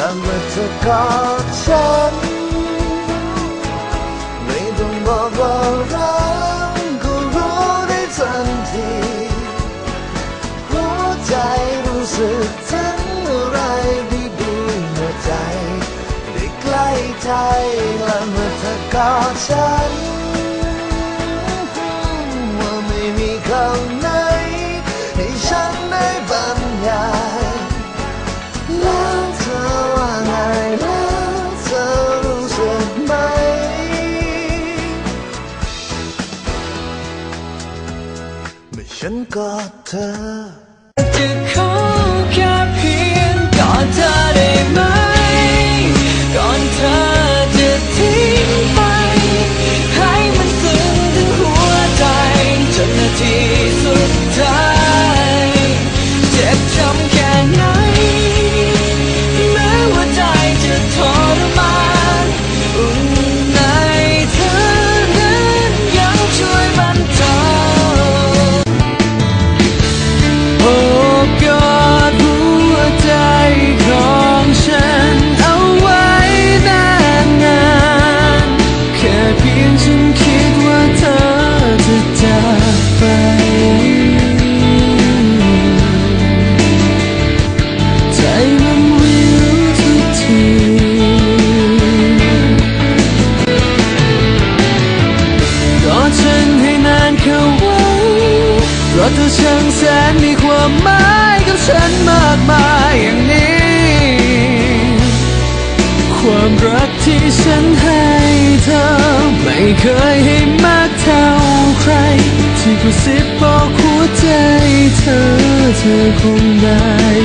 และเมื่อเธอกอดฉัน ไม่ต้องบอกว่ารักก็รู้ได้ทันทีหัวใจรู้สึกถึงอะไรดีๆเมื่อใจได้ใกล้ใจและเมื่อเธอกอดฉัน ว่าไม่มีคำ ฉันกอดเธอ เธอช่างแสนมีความหมายกับฉันมากมายอย่างนี้ ความรักที่ฉันให้เธอ ไม่เคยให้มากเท่าใคร ที่กระซิบบอกหัวใจเธอเธอคงได้